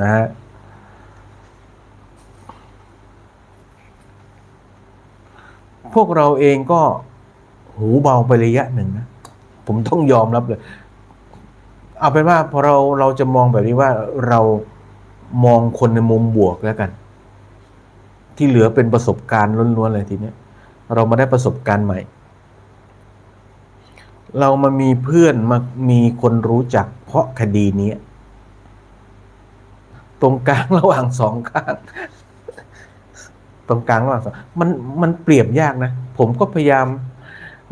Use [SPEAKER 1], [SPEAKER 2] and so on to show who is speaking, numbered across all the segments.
[SPEAKER 1] นะฮะพวกเราเองก็หูเบาไประยะหนึ่งนะ ผมต้องยอมรับเลย เอาเป็นว่าพอเราเราจะมองแบบนี้ว่าเรามองคนในมุมบวกแล้วกัน ที่เหลือเป็นประสบการณ์ล้วนๆเลยทีเนี้ยเรามาได้ประสบการณ์ใหม่ เรามามีเพื่อนมามีคนรู้จักเพราะคดีนี้ ตรงกลางระหว่างสองข้าง ตรงกลางระหว่างสองมันมันเปรียบยากนะ ผมก็พยายาม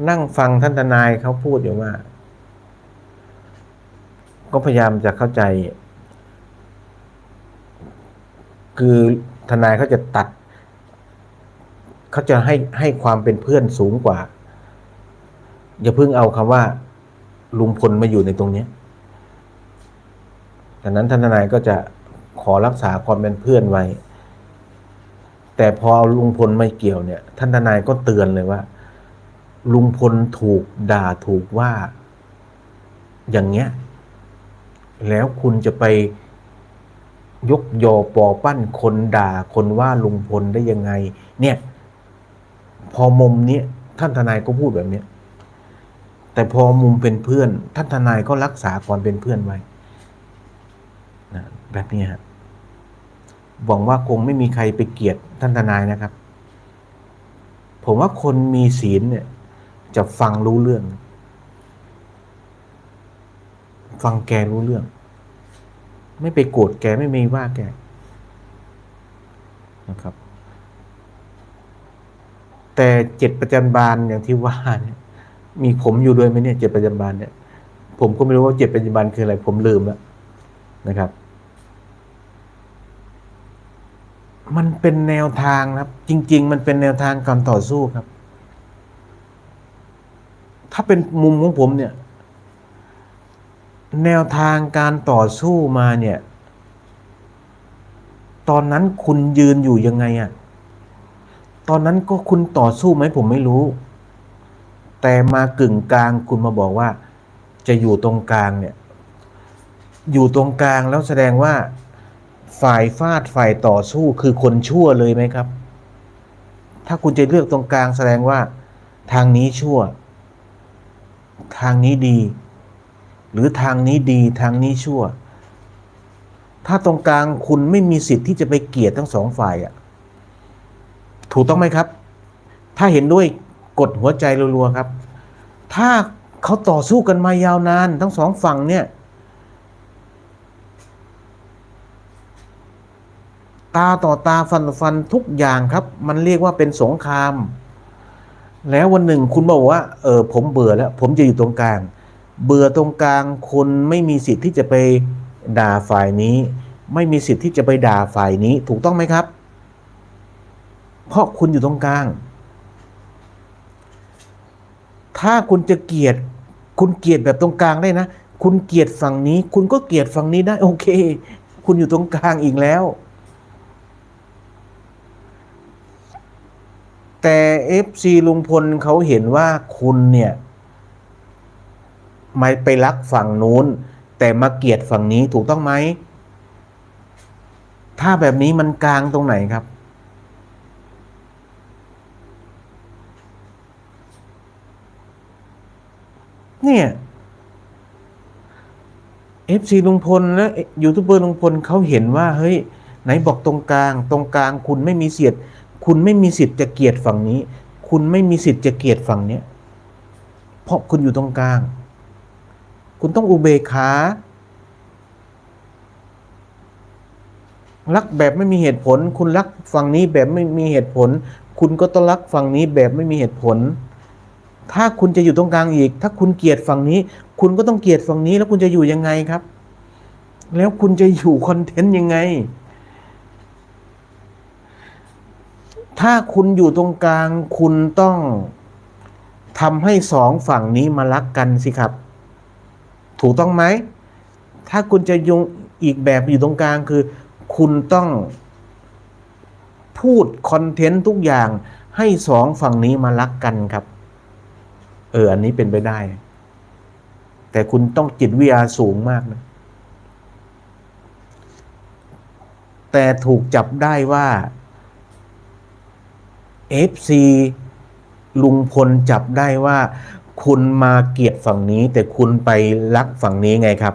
[SPEAKER 1] นั่งฟังท่านทนายเขาพูดอยู่ว่า ก็พยายามจะเข้าใจ คือทนายเขาจะตัด เขาจะให้ให้ความเป็นเพื่อนสูงกว่า อย่าเพิ่งเอาคำว่า ลุงพลมาอยู่ในตรงนี้ดังนั้นท่านทนายก็จะ ขอรักษาความเป็นเพื่อนไว้ แต่พอเอาลุงพลไม่เกี่ยวเนี่ย ท่านทนายก็เตือนเลยว่า ลุงพลถูกด่าถูกว่า อย่างเงี้ย แล้วคุณจะไปยกยอปอปั้นคนด่าคนว่าลุงพลได้ยังไง เนี่ย พอมุมนี้ท่านทนายก็พูดแบบเนี้ยแต่พอมุมเป็นเพื่อน ท่านทนายก็รักษาความเป็นเพื่อนไว้นะแบบนี้ฮะ หวังว่าคงไม่มีใครไปเกลียดท่านทนายนะครับ ผมว่าคนมีศีลเนี่ย จะฟังรู้เรื่อง ฟังแกรู้เรื่อง ไม่ไปโกรธแกไม่มีว่าแกนะครับ แต่เจ็ดประจันบาลอย่างที่ว่าเนี่ยมีผมอยู่ด้วยไหมเนี่ยเจ็ดประจันบาลเนี่ย ผมก็ไม่รู้ว่าเจ็ดประจันบาลคืออะไร ผมลืมแล้วนะครับ มันเป็นแนวทางครับ จริง ๆ มันเป็นแนวทางการต่อสู้ครับ ถ้าเป็นมุมของผมเนี่ย แนวทางการต่อสู้มาเนี่ย ตอนนั้นคุณยืนอยู่ยังไงอะตอนนั้นก็คุณต่อสู้ไหมผมไม่รู้ แต่มากึ่งกลางคุณมาบอกว่า จะอยู่ตรงกลางเนี่ย อยู่ตรงกลางแล้วแสดงว่า ฝ่ายฟาดฝ่ายต่อสู้คือคนชั่วเลยไหมครับ ถ้าคุณจะเลือกตรงกลางแสดงว่า ทางนี้ชั่ว ทางนี้ดี หรือทางนี้ดีทางนี้ชั่ว ถ้าตรงกลางคุณไม่มีสิทธิ์ที่จะไปเกลียดทั้งสองฝ่ายอะถูกต้องไหมครับ ถ้าเห็นด้วยกดหัวใจรัวๆครับ ถ้าเขาต่อสู้กันมายาวนานทั้งสองฝั่งเนี่ย ตาต่อตาฟันต่อฟันทุกอย่างครับ มันเรียกว่าเป็นสงคราม แล้ววันหนึ่งคุณบอกว่าเออผมเบื่อแล้ว ผมจะอยู่ตรงกลาง เบื่อตรงกลางคุณไม่มีสิทธิ์ที่จะไปด่าฝ่ายนี้ ไม่มีสิทธิ์ที่จะไปด่าฝ่ายนี้ ถูกต้องไหมครับ เพราะคุณอยู่ตรงกลาง ถ้าคุณจะเกลียด คุณเกลียดแบบตรงกลางได้นะ คุณเกลียดฝั่งนี้ คุณก็เกลียดฝั่งนี้ได้โอเค คุณอยู่ตรงกลางอีกแล้ว แต่เอฟซีลุงพลเขาเห็นว่าคุณเนี่ยไม่ไปรักฝั่งนู้น แต่มาเกลียดฝั่งนี้ถูกต้องไหม ถ้าแบบนี้มันกลางตรงไหนครับ เนี่ยเอฟซีลุงพลและยูทูบเบอร์ลุงพลเขาเห็นว่า เฮ้ย ไหนบอกตรงกลาง ตรงกลางคุณไม่มีเสิทธิ์ คุณไม่มีสิทธิ์จะเกลียดฝั่งนี้ คุณไม่มีสิทธิ์จะเกลียดฝั่งเนี้ยเพราะคุณอยู่ตรงกลาง คุณต้องอุเบกขารักแบบไม่มีเหตุผล คุณรักฝั่งนี้แบบไม่มีเหตุผล คุณก็ต้องรักฝั่งนี้แบบไม่มีเหตุผล ถ้าคุณจะอยู่ตรงกลางอีก ถ้าคุณเกลียดฝั่งนี้ คุณก็ต้องเกลียดฝั่งนี้แล้วคุณจะอยู่ยังไงครับ แล้วคุณจะอยู่คอนเทนต์ยังไง ถ้าคุณอยู่ตรงกลางคุณต้องทำให้สองฝั่งนี้มารักกันสิครับ ถูกต้องไหม ถ้าคุณจะยงอีกแบบอยู่ตรงกลางคือ คุณต้องพูดคอนเทนต์ทุกอย่างให้สองฝั่งนี้มารักกันครับ เออ อันนี้เป็นไปได้ แต่คุณต้องจิตวิทยาสูงมากนะ แต่ถูกจับได้ว่า FC ลุงพลจับได้ว่า คุณมาเกลียดฝั่งนี้ แต่คุณไปรักฝั่งนี้ไงครับ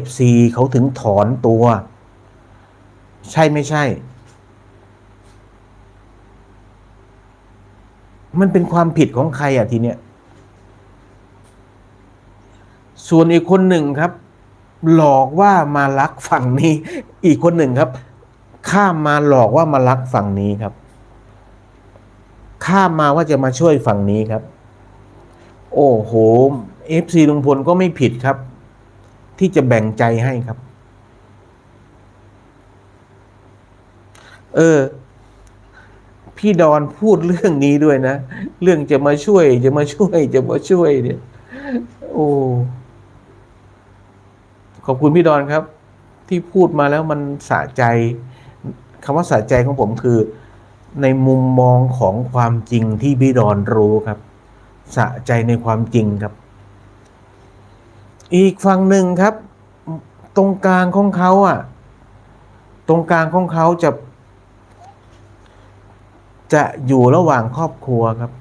[SPEAKER 1] FC เขาถึงถอนตัว ใช่ไม่ใช่ มันเป็นความผิดของใครอะทีเนี้ยส่วนอีกคนหนึ่งครับ หลอกว่ามารักฝั่งนี้ อีกคนหนึ่งครับ ข้ามมาหลอกว่ามารักฝั่งนี้ครับ ข้ามมาว่าจะมาช่วยฝั่งนี้ครับ โอ้โหเอฟซีลุงพลก็ไม่ผิดครับ ที่จะแบ่งใจให้ครับ เออ พี่ดอนพูดเรื่องนี้ด้วยนะ เรื่องจะมาช่วย จะมาช่วย จะมาช่วยเนี่ย โอ้ขอบคุณพี่ดอนครับ ที่พูดมาแล้วมันสะใจคำว่าสะใจของผมคือ ในมุมมองของความจริงที่พี่ดอนรู้ครับ สะใจในความจริงครับ อีกฝั่งหนึ่งครับ ตรงกลางของเขาอะ ตรงกลางของเขาจะ จะอยู่ระหว่างครอบครัวครับ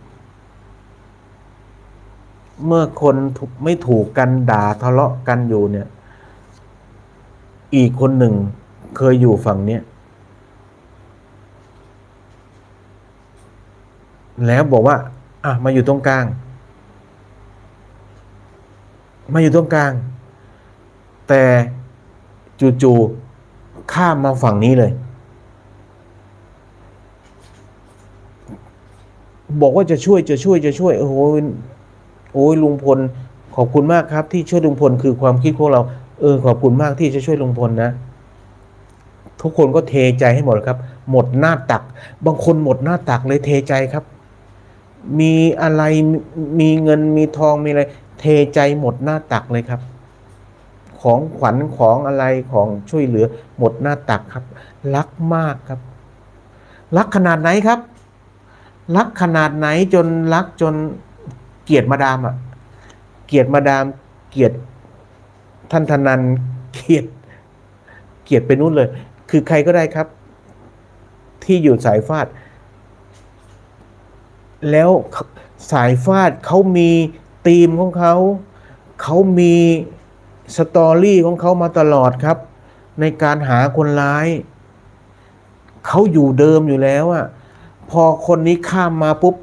[SPEAKER 1] เมื่อคนไม่ถูกกันด่าทะเลาะกันอยู่เนี่ย อีกคนหนึ่งเคยอยู่ฝั่งเนี้ย แล้วบอกว่า อะมาอยู่ตรงกลาง มาอยู่ตรงกลาง แต่จู่ๆข้ามมาฝั่งนี้เลย บอกว่าจะช่วยจะช่วยจะช่วย โอ้โหโอ้ยลุงพล ขอบคุณมากครับที่ช่วยลุงพลคือความคิดของเรา เออ ขอบคุณมากที่จะช่วยลุงพลนะ ทุกคนก็เทใจให้หมดครับ หมดหน้าตัก บางคนหมดหน้าตักเลยเทใจครับ มีอะไรมีเงินมีทองมีอะไร เทใจหมดหน้าตักเลยครับ ของขวัญของอะไรของช่วยเหลือ หมดหน้าตักครับ รักมากครับ รักขนาดไหนครับ รักขนาดไหนจนรักจนเกียดมาดามอะ เกียดมาดาม เกียดท่านธนันเกียดเกียดไปนู้นเลย คือใครก็ได้ครับ ที่อยู่สายฟาด แล้วสายฟาดเขามีธีมของเขา เขามีสตอรี่ของเขามาตลอดครับ ในการหาคนร้าย เขาอยู่เดิมอยู่แล้วอะพอคนนี้ข้ามมาปุ๊บ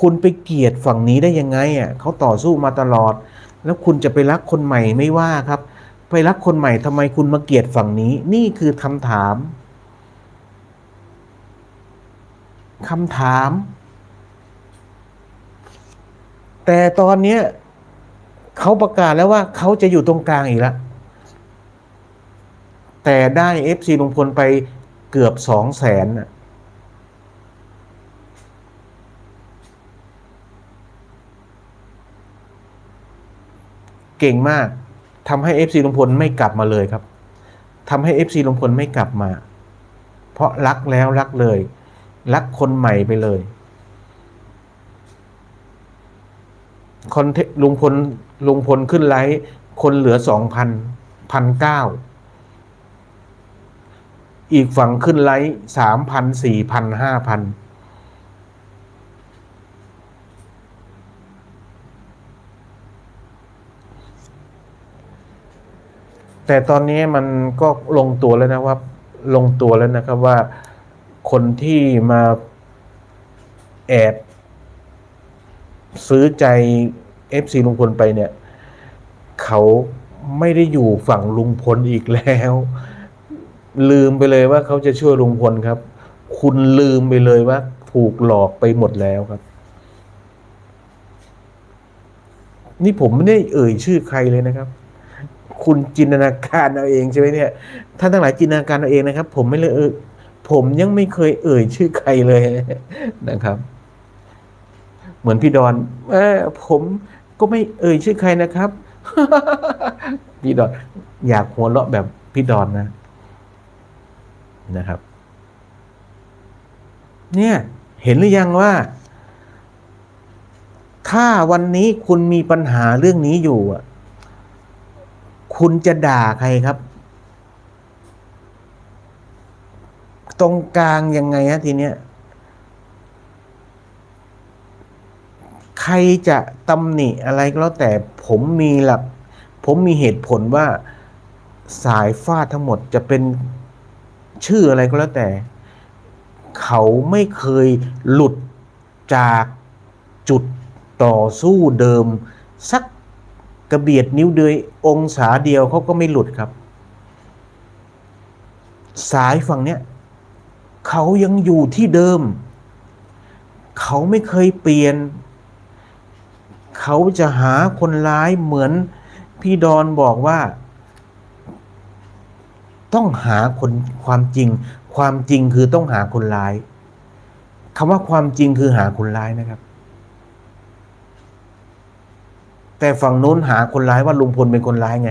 [SPEAKER 1] คุณไปเกลียดฝั่งนี้ได้ยังไงอะเขาต่อสู้มาตลอด แล้วคุณจะไปรักคนใหม่ไม่ว่าครับ ไปรักคนใหม่ทำไมคุณมาเกลียดฝั่งนี้ นี่คือคำถาม คำถาม แต่ตอนเนี้ยเขาประกาศแล้วว่าเขาจะอยู่ตรงกลางอีกแล้ว แต่ได้เอฟซีลุงพลไปเกือบสองแสนเก่งมากทำให้เอฟซีลุงพลไม่กลับมาเลยครับทำให้เอฟซีลุงพลไม่กลับมา เพราะรักแล้วรักเลย รักคนใหม่ไปเลยคอนเทลุงพลลุงพลขึ้นไลฟ์คนเหลือสองพันพันเก้าอีกฝั่งขึ้นไลฟ์สามพันสี่พันห้าพันแต่ตอนนี้มันก็ลงตัวแล้วนะว่า ลงตัวแล้วนะครับว่า คนที่มาแอบซื้อใจ FC ลุงพลไปเนี่ย เขาไม่ได้อยู่ฝั่งลุงพลอีกแล้ว ลืมไปเลยว่าเขาจะช่วยลุงพลครับ คุณลืมไปเลยว่า ถูกหลอกไปหมดแล้วครับ นี่ผมไม่ได้เอ่ยชื่อใครเลยนะครับ คุณจินตนาการเอาเองใช่ไหมเนี่ยท่านทั้งหลายจินตนาการเอาเองนะครับ ผมไม่เลยเออ ผมยังไม่เคยเอ่ยชื่อใครเลยนะครับ เหมือนพี่ดอนอผมก็ไม่เอ่ยชื่อใครนะครับ พี่ดอน อยากหัวเราะแบบพี่ดอนนะนะครับ เนี่ย เห็นหรือยังว่า ถ้าวันนี้คุณมีปัญหาเรื่องนี้อยู่อะ คุณจะด่าใครครับ ตรงกลางยังไงฮะทีเนี้ยใครจะตำหนิอะไรก็แล้วแต่ผมมีหลัก ผมมีเหตุผลว่าสายฟาดทั้งหมดจะเป็นชื่ออะไรก็แล้วแต่ เขาไม่เคยหลุดจากจุดต่อสู้เดิม สักกระเบียดนิ้วเดยองศาเดียวเขาก็ไม่หลุดครับ สายฝั่งเนี้ย เขายังอยู่ที่เดิม เขาไม่เคยเปลี่ยน เขาจะหาคนร้ายเหมือนพี่ดอนบอกว่า ต้องหาคนความจริง ความจริงคือต้องหาคนร้ายคำว่าความจริงคือหาคนร้ายนะครับ แต่ฝั่งนู้นหาคนร้ายว่าลุงพลเป็นคนร้ายไง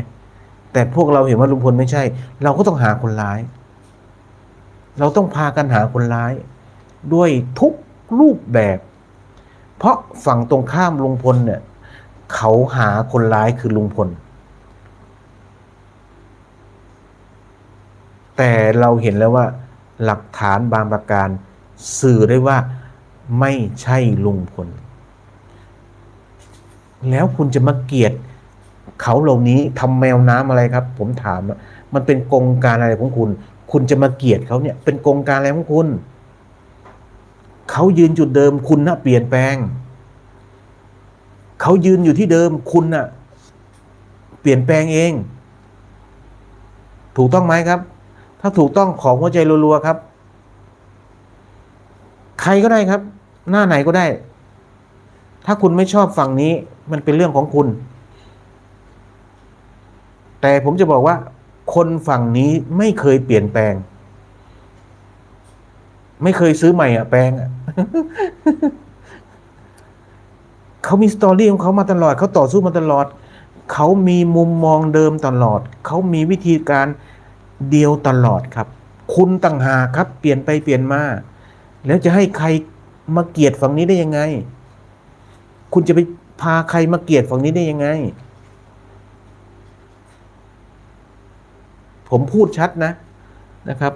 [SPEAKER 1] แต่พวกเราเห็นว่าลุงพลไม่ใช่ เราก็ต้องหาคนร้าย เราต้องพากันหาคนร้าย ด้วยทุกรูปแบบ เพราะฝั่งตรงข้ามลุงพลเนี่ยเขาหาคนร้ายคือลุงพล แต่เราเห็นแล้วว่า หลักฐานบางประการ สื่อได้ว่าไม่ใช่ลุงพล แล้วคุณจะมาเกลียดเขาเหล่านี้ทำแมวน้ำอะไรครับ ผมถาม มันเป็นกงการอะไรของคุณ คุณจะมาเกลียดเขาเนี่ย เป็นกงการอะไรของคุณ เขายืนจุดเดิมคุณน่ะเปลี่ยนแปลง เขายืนอยู่ที่เดิมคุณน่ะ เปลี่ยนแปลงเอง ถูกต้องไหมครับ ถ้าถูกต้องของหัวใจรัวๆครับ ใครก็ได้ครับ หน้าไหนก็ได้ ถ้าคุณไม่ชอบฝั่งนี้ มันเป็นเรื่องของคุณ แต่ผมจะบอกว่า คนฝั่งนี้ไม่เคยเปลี่ยนแปลง ไม่เคยซื้อใหม่อะแปลงอะเขามีสตอรี่ของเขามาตลอดเขาต่อสู้มาตลอด เขามีมุมมองเดิมตลอด เขามีวิธีการเดียวตลอดครับ คุณต่างหากครับ เปลี่ยนไปเปลี่ยนมา แล้วจะให้ใครมาเกลียดฝั่งนี้ได้ยังไง คุณจะไปพาใครมาเกลียดฝั่งนี้ได้ยังไง ผมพูดชัดนะนะครับ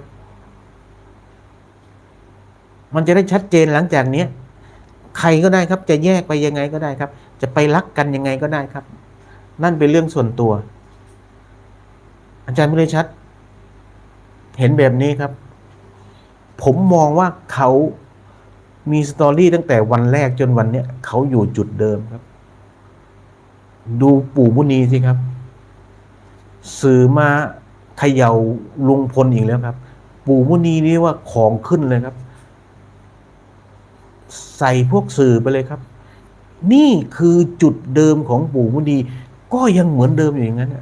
[SPEAKER 1] มันจะได้ชัดเจนหลังจากเนี้ยใครก็ได้ครับ จะแยกไปยังไงก็ได้ครับ จะไปรักกันยังไงก็ได้ครับ นั่นเป็นเรื่องส่วนตัว อาจารย์ไม่ได้ชัด เห็นแบบนี้ครับ ผมมองว่าเขามีสตอรี่ตั้งแต่วันแรกจนวันเนี้ยเขาอยู่จุดเดิมครับ ดูปู่มุนีสิครับ สื่อมา เขย่าลุงพลอีกแล้วครับ ปู่มุนีนี่ว่าของขึ้นเลยครับ ใส่พวกสื่อไปเลยครับ นี่คือจุดเดิมของปู่มุนีก็ยังเหมือนเดิมอยู่อย่างนั้น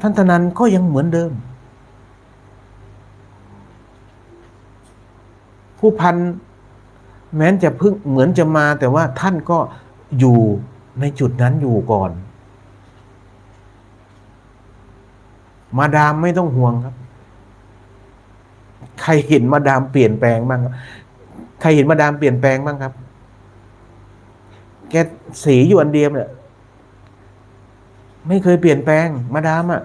[SPEAKER 1] ท่านธนันก็ยังเหมือนเดิม ผู้พันแม้นจะเพิ่งเหมือนจะมาแต่ว่าท่านก็อยู่ในจุดนั้นอยู่ก่อน มาดามไม่ต้องห่วงครับ ใครเห็นมาดามเปลี่ยนแปลงบ้างครับใครเห็นมาดามเปลี่ยนแปลงบ้างครับ แกสีอยู่อันเดียมเนี่ยไม่เคยเปลี่ยนแปลง มาดามอะ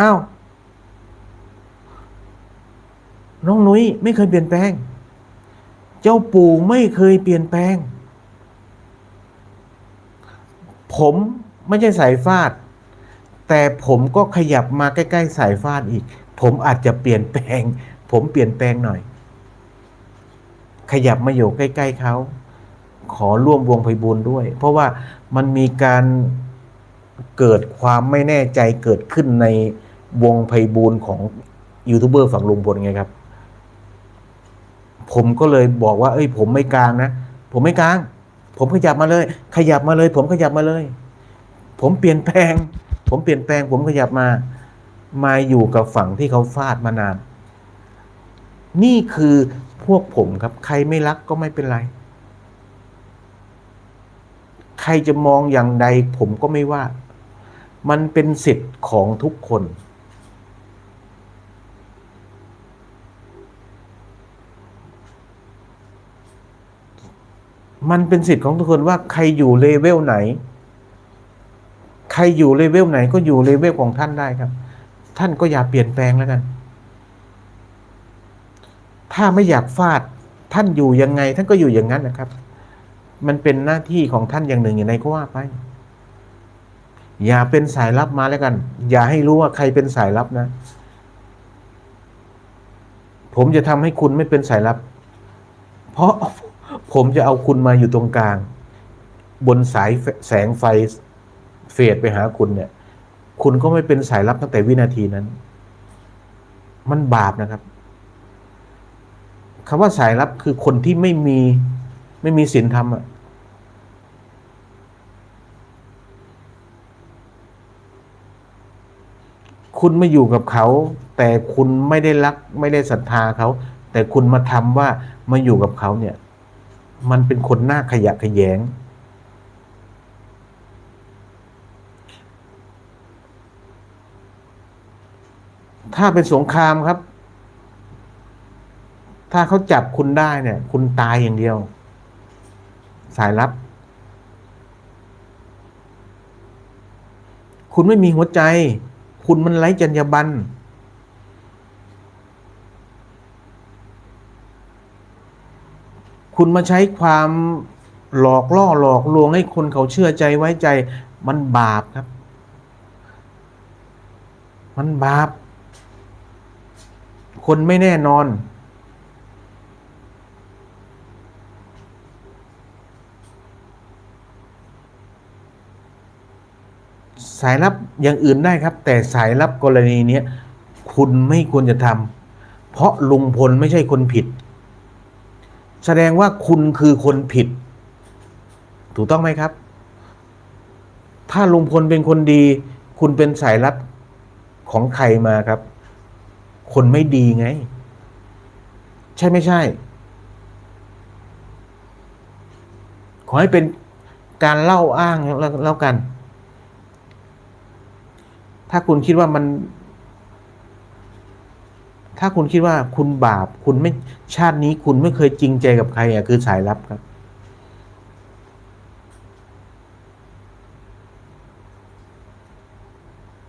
[SPEAKER 1] อ้าวน้องนุ้ยไม่เคยเปลี่ยนแปลง เจ้าปู่ไม่เคยเปลี่ยนแปลง ผมไม่ใช่สายฟาด แต่ผมก็ขยับมาใกล้ ๆ สายฟาดอีก ผมอาจจะเปลี่ยนแปลง ผมเปลี่ยนแปลงหน่อย ขยับมาอยู่ใกล้ ๆเขาขอร่วมวงไพบูลด้วย เพราะว่ามันมีการเกิดความไม่แน่ใจเกิดขึ้นในวงไพบูลของยูทูบเบอร์ฝั่งลุงพลไงครับ ผมก็เลยบอกว่า เอ้ย ผมไม่กลางนะ ผมไม่กลาง ผมขยับมาเลย ขยับมาเลย ผมขยับมาเลย ผมเปลี่ยนแปลง ผมเปลี่ยนแปลงผมขยับมา มาอยู่กับฝั่งที่เขาฟาดมานาน นี่คือพวกผมครับ ใครไม่รักก็ไม่เป็นไร ใครจะมองอย่างใดผมก็ไม่ว่า มันเป็นสิทธิ์ของทุกคน มันเป็นสิทธิ์ของทุกคนว่าใครอยู่เลเวลไหน ใครอยู่เลเวลไหนก็อยู่เลเวลของท่านได้ครับ ท่านก็อย่าเปลี่ยนแปลงแล้วกัน ถ้าไม่อยากฟาดท่านอยู่ยังไง ท่านก็อยู่อย่างนั้นนะครับ มันเป็นหน้าที่ของท่านอย่างหนึ่งอย่างไรก็ว่าไป อย่าเป็นสายลับมาแล้วกัน อย่าให้รู้ว่าใครเป็นสายลับนะ ผมจะทำให้คุณไม่เป็นสายลับ เพราะผมจะเอาคุณมาอยู่ตรงกลาง บนสายแสงไฟ เฟดไปหาคุณเนี่ย คุณก็ไม่เป็นสายลับตั้งแต่วินาทีนั้น มันบาปนะครับคำว่าสายลับคือคนที่ไม่มีไม่มีศีลธรรมอะคุณมาอยู่กับเขา แต่คุณไม่ได้รักไม่ได้ศรัทธาเขา แต่คุณมาทำว่ามาอยู่กับเขาเนี่ย มันเป็นคนหน้าขยะแขยง ถ้าเป็นสงครามครับ ถ้าเขาจับคุณได้เนี่ย คุณตายอย่างเดียว สายลับ คุณไม่มีหัวใจ คุณมันไร้จรรยาบรรณคุณมาใช้ความหลอกล่อหลอกลวงให้คนเขาเชื่อใจไว้ใจ มันบาปครับ มันบาป คนไม่แน่นอน สายลับอย่างอื่นได้ครับ แต่สายลับกรณีนี้คุณไม่ควรจะทำเพราะลุงพลไม่ใช่คนผิด แสดงว่าคุณคือคนผิด ถูกต้องไหมครับ ถ้าลุงพลเป็นคนดี คุณเป็นสายลับของใครมาครับ คนไม่ดีไง ใช่ไม่ใช่ ขอให้เป็นการเล่าอ้างแล้วแล้วกัน ถ้าคุณคิดว่ามัน ถ้าคุณคิดว่าคุณบาป คุณไม่ชาตินี้คุณไม่เคยจริงใจกับใครอะคือสายลับครับ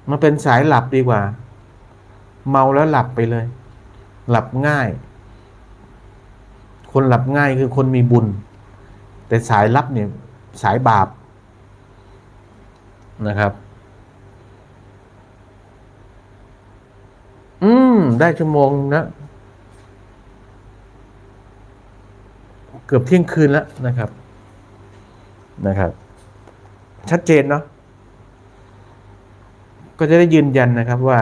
[SPEAKER 1] มาเป็นสายหลับดีกว่า เมาแล้วหลับไปเลย หลับง่าย คนหลับง่ายคือคนมีบุญ แต่สายลับเนี่ยสายบาปนะครับ อืม ได้ชั่วโมงนะ เกือบเที่ยงคืนแล้วนะครับ นะครับ ชัดเจนเนาะก็จะได้ยืนยันนะครับว่า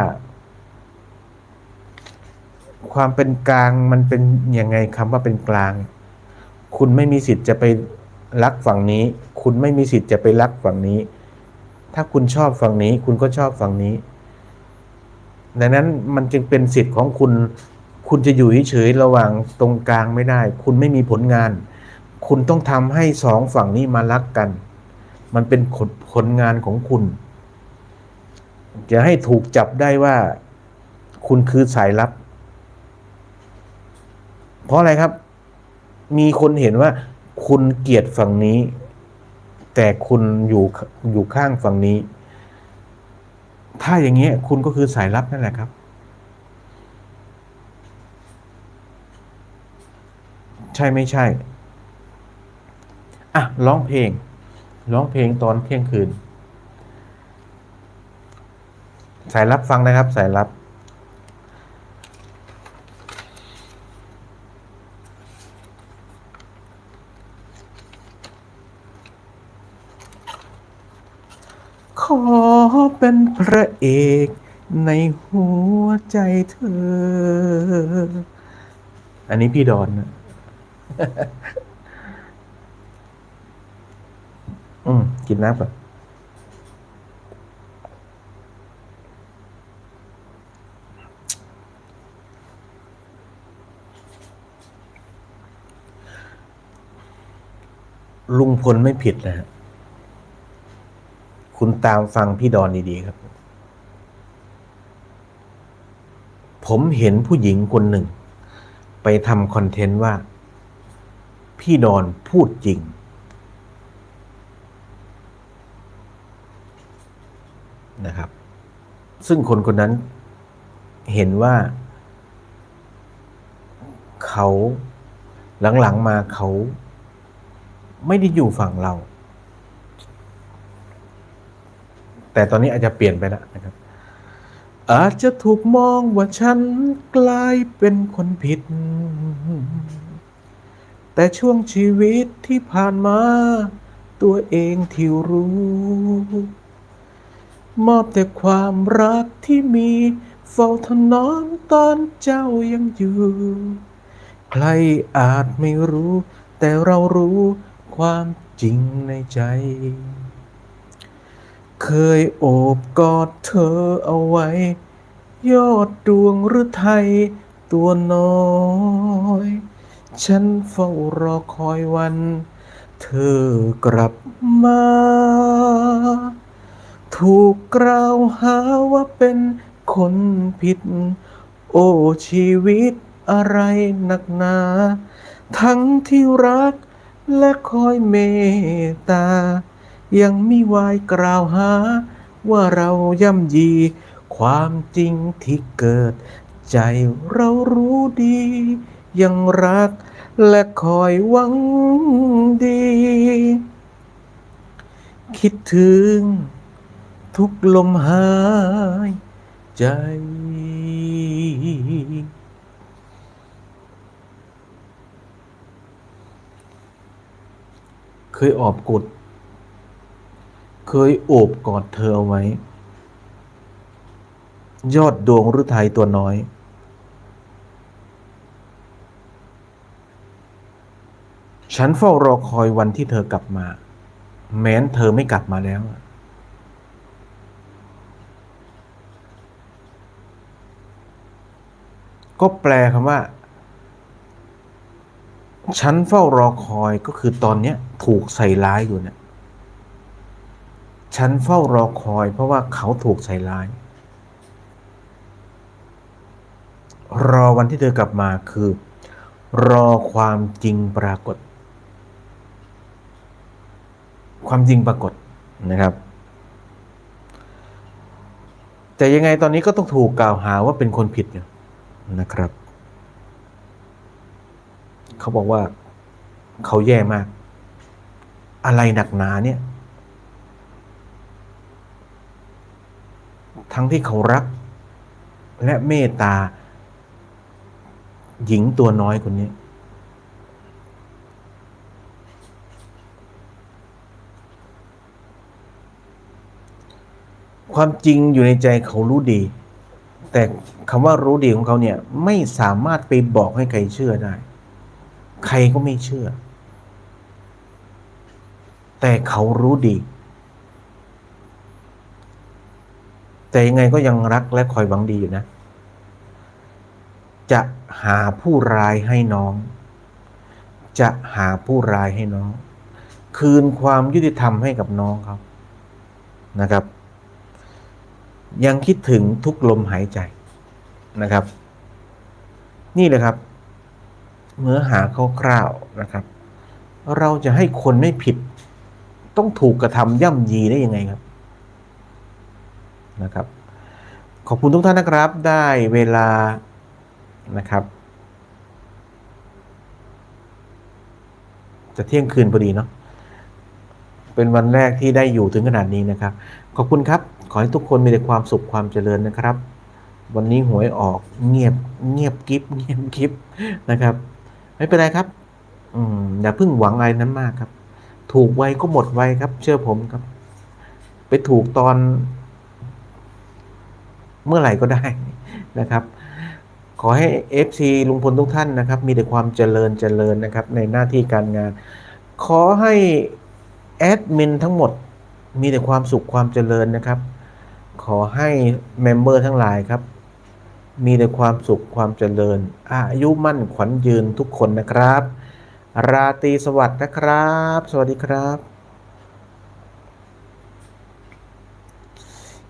[SPEAKER 1] ความเป็นกลางมันเป็นยังไงคำว่าเป็นกลาง คุณไม่มีสิทธิ์จะไปรักฝั่งนี้ คุณไม่มีสิทธิ์จะไปรักฝั่งนี้ ถ้าคุณชอบฝั่งนี้ คุณก็ชอบฝั่งนี้ ดังนั้นมันจึงเป็นสิทธิ์ของคุณ คุณจะอยู่เฉยๆระหว่างตรงกลางไม่ได้ คุณไม่มีผลงาน คุณต้องทำให้สองฝั่งนี้มารักกัน มันเป็นผลผลงานของคุณจะให้ถูกจับได้ว่า คุณคือสายลับ เพราะอะไรครับ มีคนเห็นว่า คุณเกลียดฝั่งนี้ แต่คุณอยู่อยู่ข้างฝั่งนี้ ถ้าอย่างเงี้ย คุณก็คือสายลับนั่นแหละครับ ใช่ไม่ใช่ อะร้องเพลงร้องเพลงตอนเที่ยงคืน สายรับฟังนะครับ สายรับ ขอ เป็นพระเอกในหัวใจเธอ อันนี้พี่ดอนนะอืม กินน้ำก่อนลุงพลไม่ผิดนะฮะ คุณตามฟังพี่ดอนดีๆครับ ผมเห็นผู้หญิงคนหนึ่ง ไปทำคอนเทนต์ว่า พี่ดอนพูดจริง นะครับ ซึ่งคนคนนั้นเห็นว่า เขาหลังๆมาเขาไม่ได้อยู่ฝั่งเรา แต่ตอนนี้อาจจะเปลี่ยนไปแล้วนะครับ อาจจะถูกมองว่าฉันกลายเป็นคนผิด แต่ช่วงชีวิตที่ผ่านมา ตัวเองที่รู้ มอบแต่ความรักที่มีเฝ้าถนอมตอนเจ้ายังอยู่ ใครอาจไม่รู้ แต่เรารู้ความจริงในใจ เคยโอบกอดเธอเอาไว้ ยอดดวงหรือไทยตัวน้อย ฉันเฝ้ารอคอยวัน เธอกลับมา ถูกกล่าวหาว่าเป็นคนผิด โอ้ชีวิตอะไรหนักหนา ทั้งที่รักและคอยเมตตา ยังมีวายกล่าวหา ว่าเราย่ำยี ความจริงที่เกิด ใจเรารู้ดี ยังรักและคอยหวังดี คิดถึง ทุกลมหายใจเคยออบกด เคยโอบกอดเธอเอาไว้ ยอดดวงฤทัยตัวน้อย ฉันเฝ้ารอคอยวันที่เธอกลับมา แม้นเธอไม่กลับมาแล้ว ก็แปลคำว่าฉันเฝ้ารอคอยก็คือตอนเนี้ยถูกใส่ร้ายอยู่เนี่ย ฉันเฝ้ารอคอย เพราะว่าเขาถูกใส่ร้าย รอวันที่เธอกลับมาคือ รอความจริงปรากฏ ความจริงปรากฏนะครับ แต่ยังไงตอนนี้ก็ต้องถูกกล่าวหาว่าเป็นคนผิดนะครับ เขาบอกว่าเขาแย่มาก อะไรหนักหนาเนี่ย ทั้งที่เขารัก และเมตตา หญิงตัวน้อยคนนี้ ความจริงอยู่ในใจเขารู้ดี แต่คำว่ารู้ดีของเขาเนี่ย ไม่สามารถไปบอกให้ใครเชื่อได้ ใครก็ไม่เชื่อ แต่เขารู้ดี แต่ยังไงก็ยังรักและคอยหวังดีอยู่นะ จะหาผู้ร้ายให้น้อง จะหาผู้ร้ายให้น้อง คืนความยุติธรรมให้กับน้องเขานะครับ ยังคิดถึงทุกลมหายใจนะครับ นี่เลยครับ เนื้อหาคร่าวๆนะครับ เราจะให้คนไม่ผิด ต้องถูกกระทำย่ำยีได้ยังไงครับ นะครับ ขอบคุณทุกท่านนะครับ ได้เวลานะครับจะเที่ยงคืนพอดีเนาะ เป็นวันแรกที่ได้อยู่ถึงขนาดนี้นะครับ ขอบคุณครับ ขอให้ทุกคนมีแต่ความสุขความเจริญนะครับ วันนี้หวยออกเงียบเงียบกิฟเงียบกิฟนะครับ ไม่เป็นไรครับ อืมอย่าเพิ่งหวังอะไรนั้นมากครับ ถูกไวก็หมดไวครับ เชื่อผมครับ ไปถูกตอน เมื่อไหร่ก็ได้นะครับ ขอให้ FC ลุงพลทุกท่านนะครับ มีแต่ความเจริญเจริญนะครับในหน้าที่การงาน ขอให้แอดมินทั้งหมดมีแต่ความสุขความเจริญนะครับ ขอให้เมมเบอร์ทั้งหลายครับ มีแต่ความสุขความเจริญ อายุมั่นขวัญยืนทุกคนนะครับ ราตรีสวัสดิ์นะครับ สวัสดีครับ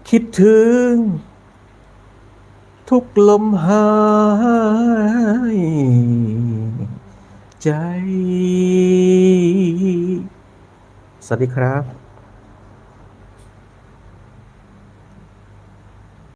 [SPEAKER 1] คิดถึง ทุกลมหายใจ สวัสดีครับ